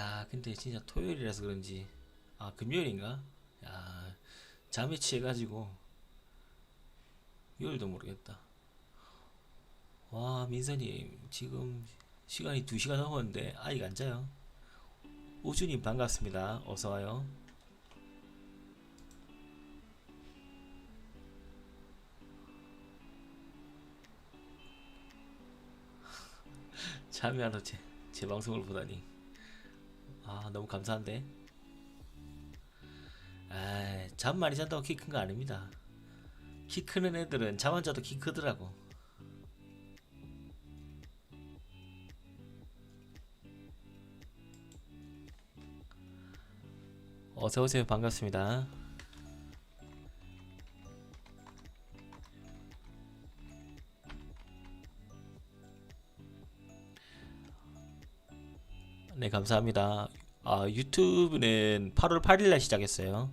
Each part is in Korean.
야, 근데 진짜 토요일이라서 그런지 아, 금요일인가? 야, 잠에 취해가지고 요일도 모르겠다. 와, 민서님 지금 시간이 2시간 넘었는데 아직 안 자요. 우주님 반갑습니다. 어서 와요. 잠이 안 오지. 제 방송을 보다니. 아, 너무 감사한데. 아, 잠 많이 잔다고 키 큰 거 아닙니다. 키 크는 애들은 잠 안 자도 키 크더라고. 어서 오세요. 반갑습니다. 네, 감사합니다. 아, 유튜브는 8월 8일 날 시작했어요.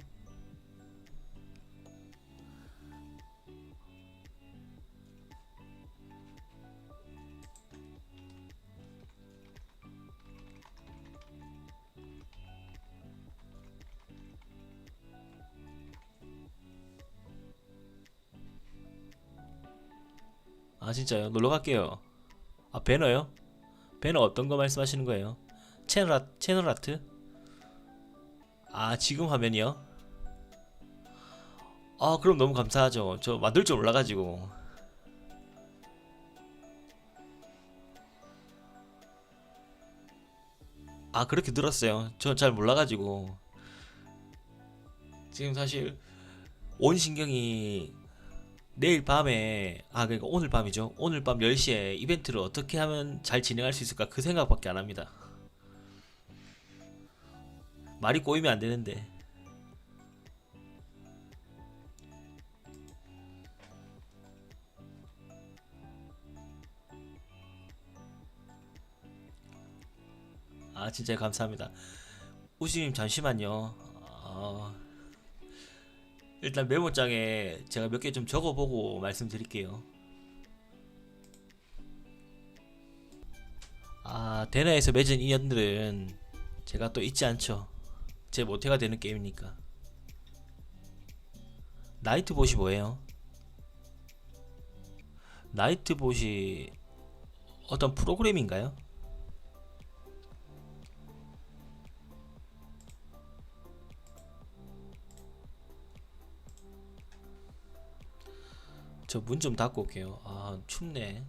아, 진짜요? 놀러 갈게요. 아, 배너요? 배너 어떤 거 말씀하시는 거예요? 채널, 아, 채널 아트? 아, 지금 화면이요? 아, 그럼 너무 감사하죠. 저 만들 줄 몰라가지고. 아, 그렇게 들었어요. 저 잘 몰라가지고. 지금 사실 온 신경이 내일 밤에 아 그러니까 오늘 밤이죠. 오늘 밤 10시에 이벤트를 어떻게 하면 잘 진행할 수 있을까 그 생각밖에 안 합니다. 말이 꼬이면 안 되는데. 아 진짜 감사합니다. 우주님 잠시만요. 어, 일단 메모장에 제가 몇 개 좀 적어보고 말씀드릴게요. 아 대나에서 맺은 인연들은 제가 또 잊지 않죠. 제 모태가 되는 게임이니까. 나이트봇이 뭐예요? 나이트봇이 어떤 프로그램인가요? 저 문 좀 닫고 올게요. 아, 춥네.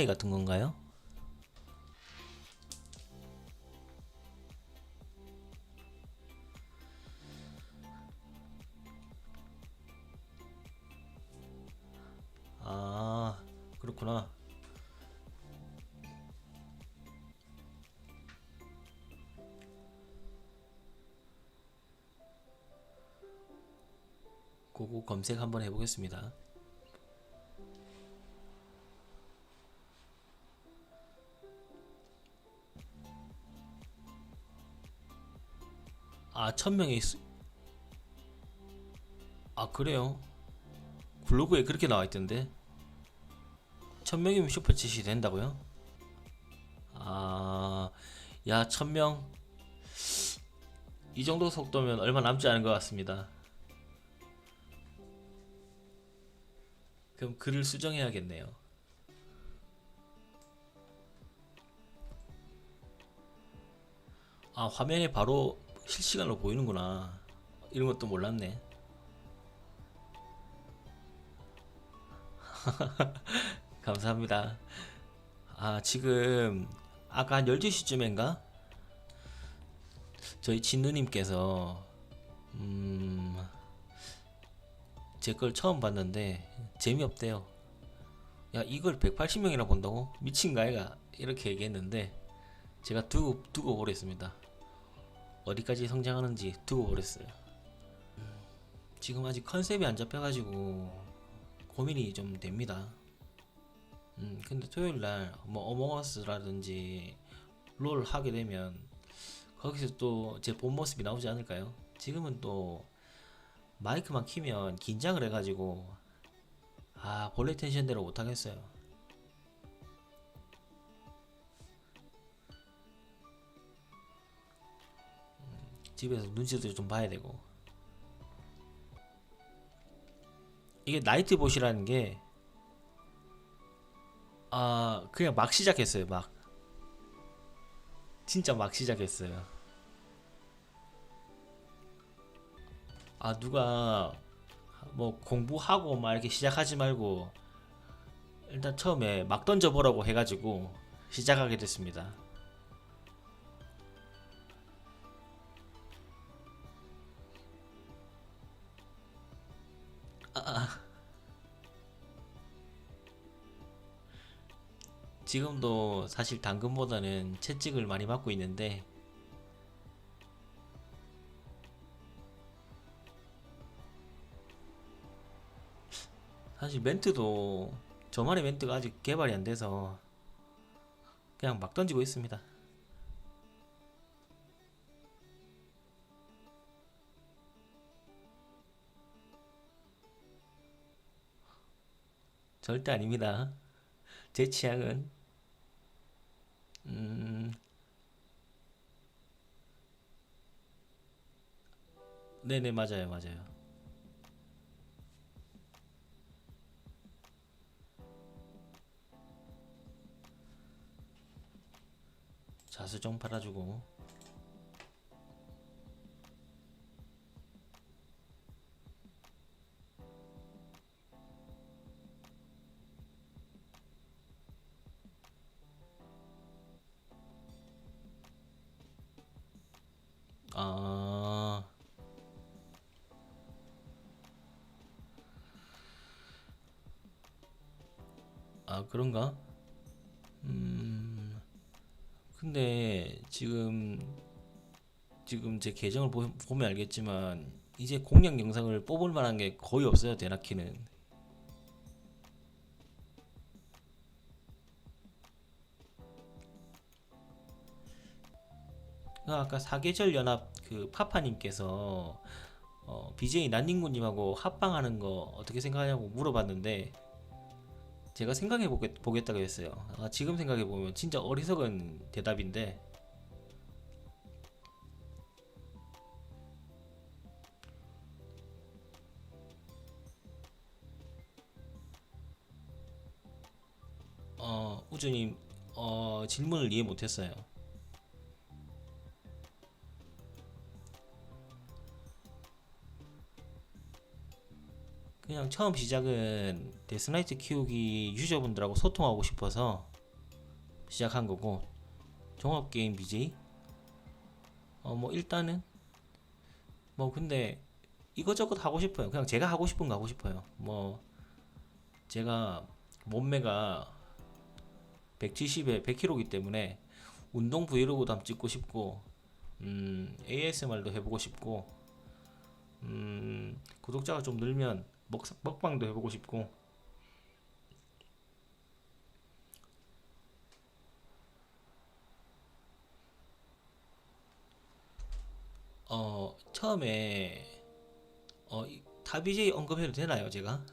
AI 같은 건가요? 아, 그렇구나. 그거 검색 한번 해보겠습니다. 아, 천 명이 있... 아, 그래요? 블로그에 그렇게 나와 있던데. 천 명이면 슈퍼챗이 된다고요? 아, 야, 천 명. 이 정도 속도면 얼마 남지 않은 것 같습니다. 그럼 글을 수정해야겠네요. 아, 화면에 바로 실시간으로 보이는구나. 이런 것도 몰랐네. 감사합니다. 아, 지금 아까 한 12시쯤인가? 저희 진누님께서 음, 제 걸 처음 봤는데 재미없대요. 야, 이걸 180명이나 본다고? 미친가 애가 이렇게 얘기했는데 제가 두고 두고 보랬습니다. 어디까지 성장하는지 두고. 음, 지금 아직 컨셉이 안 잡혀가지고 고민이 좀 됩니다. 음, 근데 토요일 날뭐 어몽어스라든지 롤 하게 되면 거기서 또 제 본 모습이 나오지 않을까요? 지금은 또 마이크만 키면 긴장을 해가지고 아 본래 텐션대로 못하겠어요. 집에서 눈치도 좀 봐야 되고 이게 나이트봇이라는 게 아, 그냥 막 시작했어요, 막. 진짜 막 시작했어요. 아, 누가 뭐 공부하고 막 이렇게 시작하지 말고 일단 처음에 막 던져보라고 해가지고 시작하게 됐습니다. 지금도 사실 당근보다는 채찍을 많이 맞고 있는데 사실 멘트도 저만의 멘트가 아직 개발이 안 돼서 그냥 막 던지고 있습니다. 절대 아닙니다. 제 취향은 음, 네네 맞아요 맞아요. 자수정 팔아주고 아, 아 그런가? 음, 근데 지금 지금 제 계정을 보, 보면 알겠지만 이제 공략 영상을 뽑을 만한 게 거의 없어요 데나키는. 아까 사계절 연합 그 파파님께서 어, BJ 난닝구님하고 합방하는 거 어떻게 생각하냐고 물어봤는데 제가 생각해 보겠, 보겠다고 했어요. 아, 지금 생각해 보면 진짜 어리석은 대답인데 어, 우주님 어, 질문을 이해 못했어요. 처음 시작은 데스나이트 키우기 유저분들하고 소통하고 싶어서 시작한 거고 종합 게임 BJ 어 뭐 일단은 뭐 근데 이것저것 하고 싶어요. 그냥 제가 하고 싶은 거 하고 싶어요. 뭐 제가 몸매가 170에 100kg이기 때문에 운동 브이로그도 한번 찍고 싶고 음 ASMR도 해보고 싶고 음 구독자가 좀 늘면 먹, 먹방도 해보고 싶고 어 처음에 어 타비제이 언급해도 되나요 제가?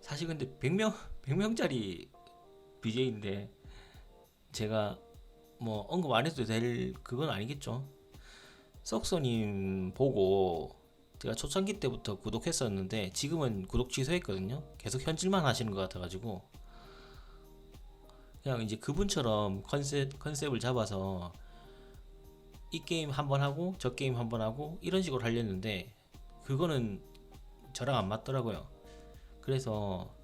사실 근데 100명 100명짜리 BJ인데 제가 뭐 언급 안 해도 될 그건 아니겠죠? 썩소님 보고 제가 초창기 때부터 구독했었는데 지금은 구독 취소했거든요. 계속 현질만 하시는 것 같아가지고 그냥 이제 그분처럼 컨셉 컨셉을 잡아서 이 게임 한 번 하고 저 게임 한 번 하고 이런 식으로 하려는데 그거는 저랑 안 맞더라고요. 그래서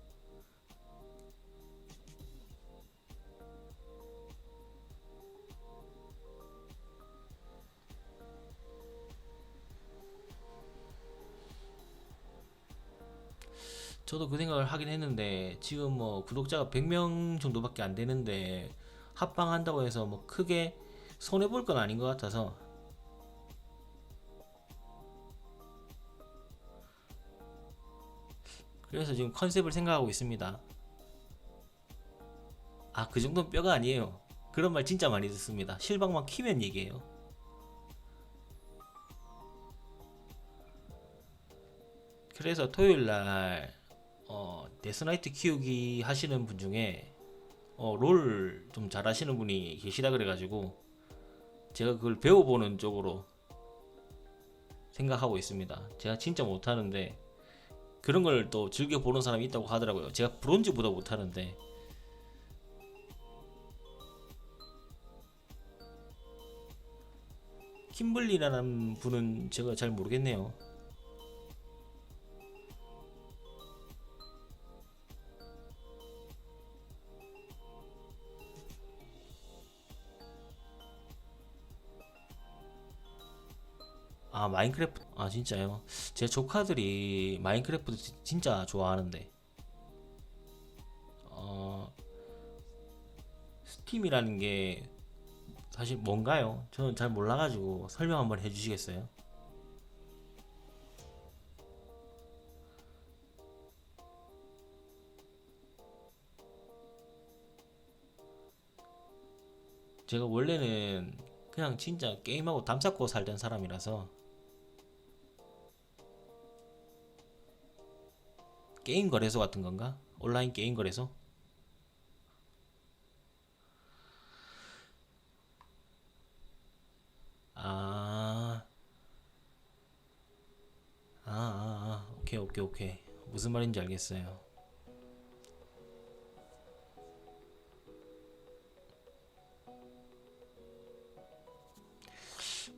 저도 그 생각을 하긴 했는데 지금 뭐 구독자가 100명 정도밖에 안 되는데 합방한다고 해서 뭐 크게 손해 볼 건 아닌 것 같아서 그래서 지금 컨셉을 생각하고 있습니다. 아, 그 정도는 뼈가 아니에요. 그런 말 진짜 많이 듣습니다. 실방만 키면 얘기해요. 그래서 토요일 날 어, 데스나이트 키우기 하시는 분 중에 어, 롤 좀 잘하시는 분이 계시다 그래가지고 제가 그걸 배워보는 쪽으로 생각하고 있습니다. 제가 진짜 못하는데 그런 걸 또 즐겨 보는 사람이 있다고 하더라고요. 제가 브론즈보다 못하는데 킴블리라는 분은 제가 잘 모르겠네요. 아 마인크래프트 아 진짜요? 제 조카들이 마인크래프트 지- 진짜 좋아하는데 어 스팀이라는 게 사실 뭔가요? 저는 잘 몰라가지고 설명 한번 해주시겠어요? 제가 원래는 그냥 진짜 게임하고 담 쌓고 살던 사람이라서 게임 거래소 같은 건가? 온라인 게임 거래소? 아, 아, 아, 아, 오케이, 오케이, 오케이. 무슨 말인지 알겠어요.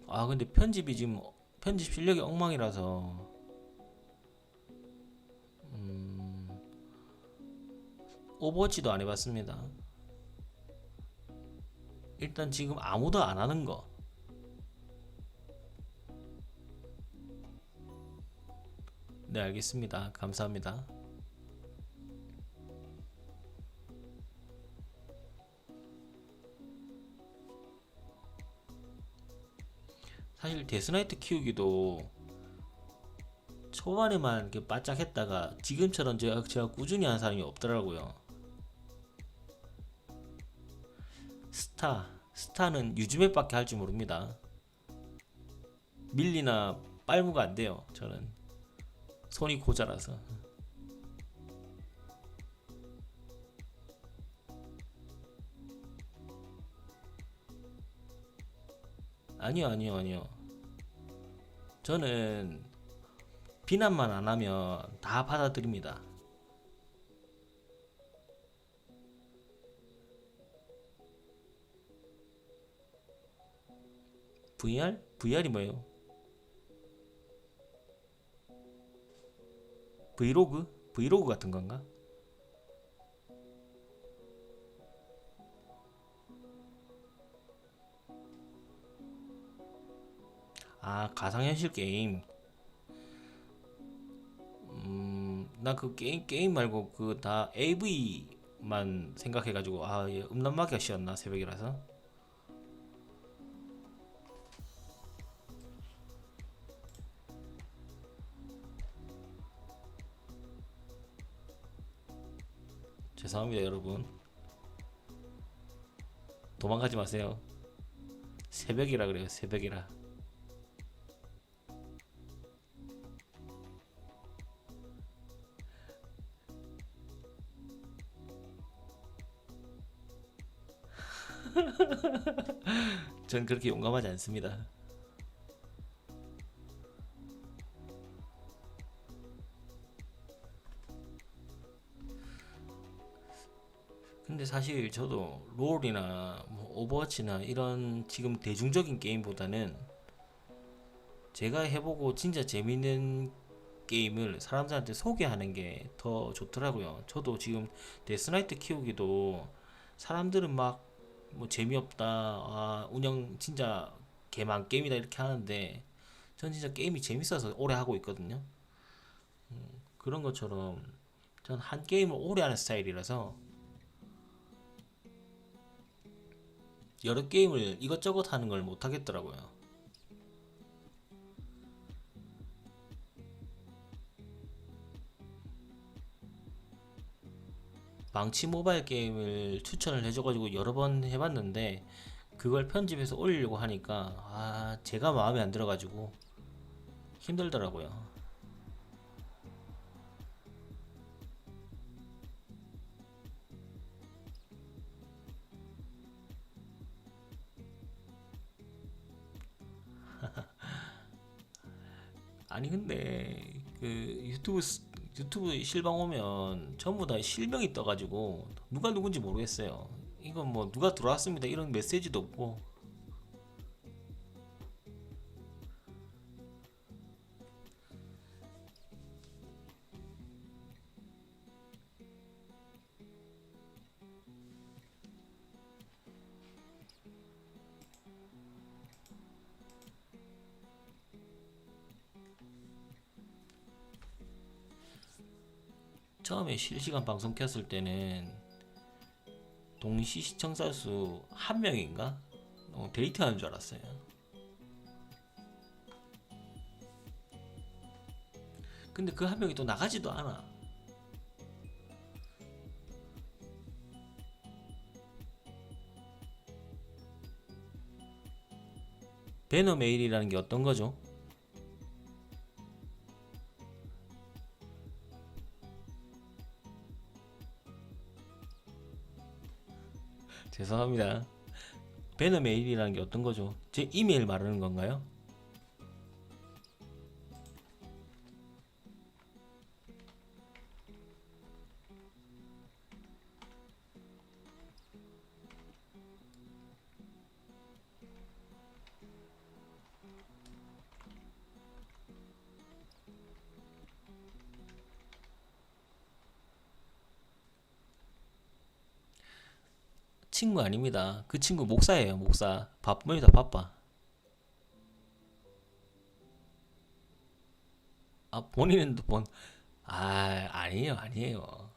아, 근데 편집이 지금 편집 실력이 엉망이라서 오버워치도 안 해봤습니다. 일단 지금 아무도 안 하는 거. 네, 알겠습니다. 감사합니다. 사실 데스나이트 키우기도 초반에만 이렇게 바짝 했다가 지금처럼 제가, 제가 꾸준히 하는 사람이 없더라고요. 스타, 스타는 유즈맵밖에 할 줄 모릅니다. 밀리나 빨무가 안 돼요. 저는 손이 고자라서. 아니요, 아니요, 아니요. 저는 비난만 안 하면 다 받아들입니다. VR? VR이 뭐예요? 브이로그? 브이로그 같은 건가? 아, 가상현실 게임. 음, 나 그 게임 게임 말고 그 다 AV만 생각해가지고 아, 예, 음란마귀가 씌었나 새벽이라서. 죄송합니다, 여러분. 도망가지 마세요. 새벽이라 그래요, 새벽이라. 전 그렇게 용감하지 않습니다. 사실 저도 롤이나 뭐 오버워치나 이런 지금 대중적인 게임보다는 제가 해보고 진짜 재밌는 게임을 사람들한테 소개하는 게 더 좋더라고요. 저도 지금 데스나이트 키우기도 사람들은 막 뭐 재미없다, 아, 운영 진짜 개망 게임이다 이렇게 하는데 전 진짜 게임이 재밌어서 오래 하고 있거든요. 그런 것처럼 전 한 게임을 오래 하는 스타일이라서 여러 게임을 이것저것 하는 걸 못 하겠더라고요. 망치 모바일 게임을 추천을 해줘가지고 여러 번 해봤는데 그걸 편집해서 올리려고 하니까 아 제가 마음에 안 들어가지고 힘들더라고요. 아니 근데 그 유튜브 스- 유튜브 실방 오면 전부 다 실명이 떠가지고 누가 누군지 모르겠어요. 이건 뭐 누가 들어왔습니다 이런 메시지도 없고 처음에 실시간 방송 켰을 때는 동시 시청자 수 한 명인가 어, 데이트하는 줄 알았어요. 근데 그 한 명이 또 나가지도 않아. 배너 메일이라는 게 어떤 거죠? 죄송합니다. 배너 메일이라는 게 어떤 거죠? 제 이메일 말하는 건가요? 친구 아닙니다. 그 친구 목사예요, 목사. 바쁩니다, 바빠. 아, 본인은 또 본, 아, 아니에요, 아니에요.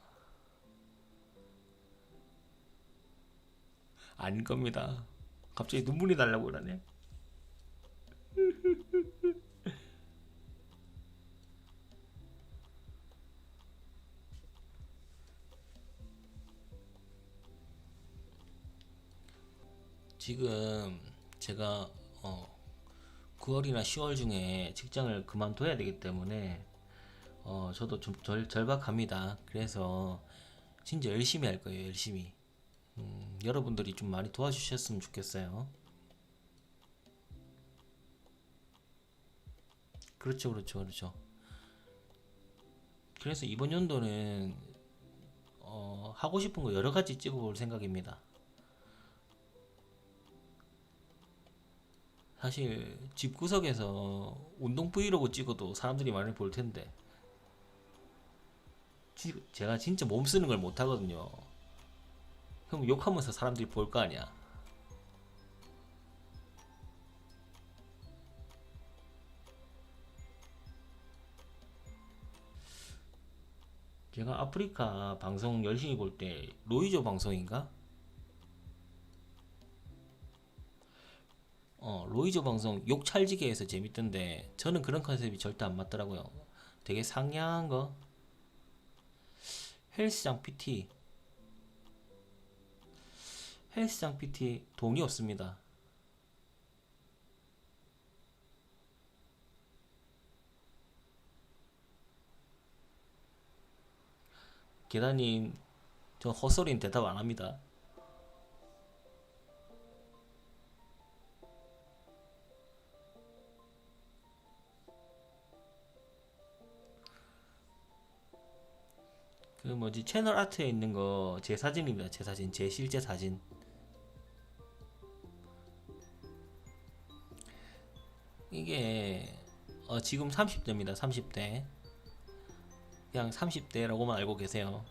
아닌 겁니다. 갑자기 눈물이 나려고 그러네. 지금 제가 어 9월이나 10월 중에 직장을 그만둬야 되기 때문에 어 저도 좀 절, 절박합니다. 그래서 진짜 열심히 할 거예요. 열심히. 음, 여러분들이 좀 많이 도와주셨으면 좋겠어요. 그렇죠, 그렇죠, 그렇죠. 그래서 이번 연도는 어, 하고 싶은 거 여러 가지 찍어볼 생각입니다. 사실 집구석에서 운동 브이로그 찍어도 사람들이 많이 볼 텐데 지- 제가 진짜 몸 쓰는 걸 못 하거든요. 그럼 욕하면서 사람들이 볼 거 아니야. 제가 아프리카 방송 열심히 볼 때 로이조 방송인가? 어, 로이조 방송 욕 찰지게 해서 재밌던데 저는 그런 컨셉이 절대 안 맞더라고요. 되게 상냥한 거. 헬스장 PT. 헬스장 PT 돈이 없습니다. 계단님, 저 헛소리는 대답 안 합니다. 그 뭐지 채널 아트에 있는 거 제 사진입니다. 제 사진, 제 실제 사진. 이게 어, 지금 30대입니다. 30대. 그냥 30대라고만 알고 계세요.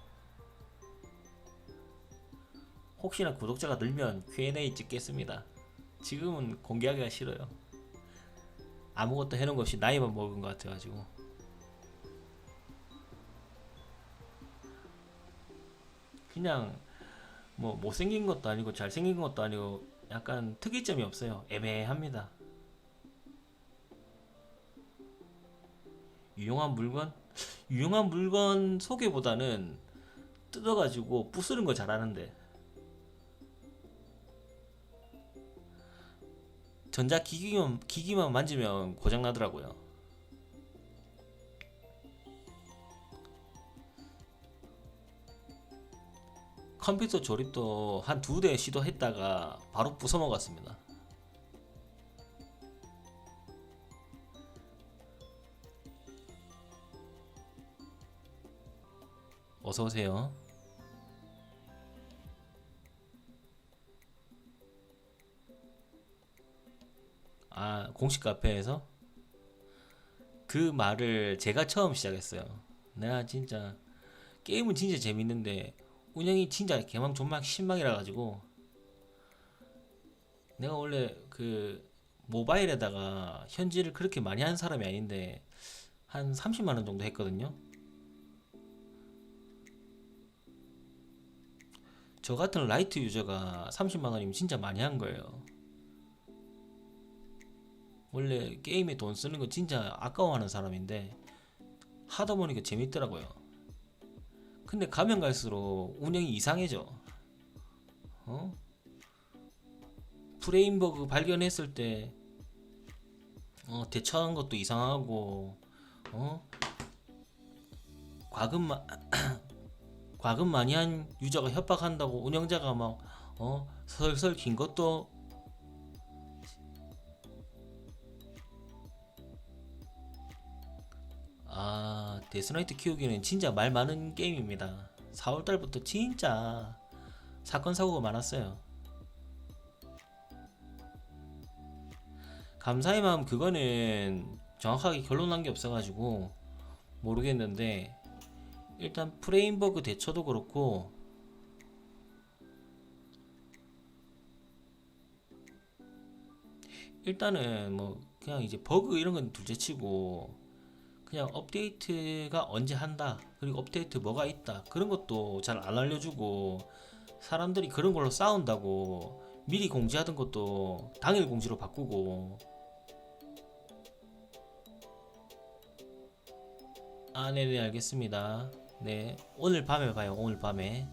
혹시나 구독자가 늘면 Q&A 찍겠습니다. 지금은 공개하기가 싫어요. 아무것도 해놓은 것 없이 나이만 먹은 것 같아가지고. 그냥 뭐 못생긴 것도 아니고 잘생긴 것도 아니고 약간 특이점이 없어요. 애매합니다. 유용한 물건? 유용한 물건 소개보다는 뜯어가지고 부수는 거 잘하는데 전자기기만 기기만 만지면 고장 나더라고요. 컴퓨터 조립도 한 두 대 시도했다가 바로 부숴먹었습니다. 어서오세요. 아, 공식 카페에서? 그 말을 제가 처음 시작했어요. 내가 진짜, 게임은 진짜 재밌는데, 운영이 진짜 개망 존망 신망이라 가지고 내가 원래 그 모바일에다가 현질을 그렇게 많이 하는 사람이 아닌데 한 30만 원 정도 했거든요. 저 같은 라이트 유저가 30만 원이면 진짜 많이 한 거예요. 원래 게임에 돈 쓰는 거 진짜 아까워하는 사람인데 하다 보니까 재밌더라고요. 근데 가면 갈수록 운영이 이상해져. 어? 프레임 버그 발견했을 때 어, 대처한 것도 이상하고 어? 과금 마, 과금 많이 한 유저가 협박한다고 운영자가 막 어? 설설 긴 것도 아 데스나이트 키우기는 진짜 말 많은 게임입니다. 4월달부터 진짜 사건 사고가 많았어요. 감사의 마음 그거는 정확하게 결론 난 게 없어가지고 모르겠는데 일단 프레임버그 대처도 그렇고 일단은 뭐 그냥 이제 버그 이런 건 둘째치고 그냥 업데이트가 언제 한다 그리고 업데이트 뭐가 있다 그런 것도 잘 안 알려주고 사람들이 그런 걸로 싸운다고 미리 공지하던 것도 당일 공지로 바꾸고. 아 네네 알겠습니다. 네 오늘 밤에 봐요 오늘 밤에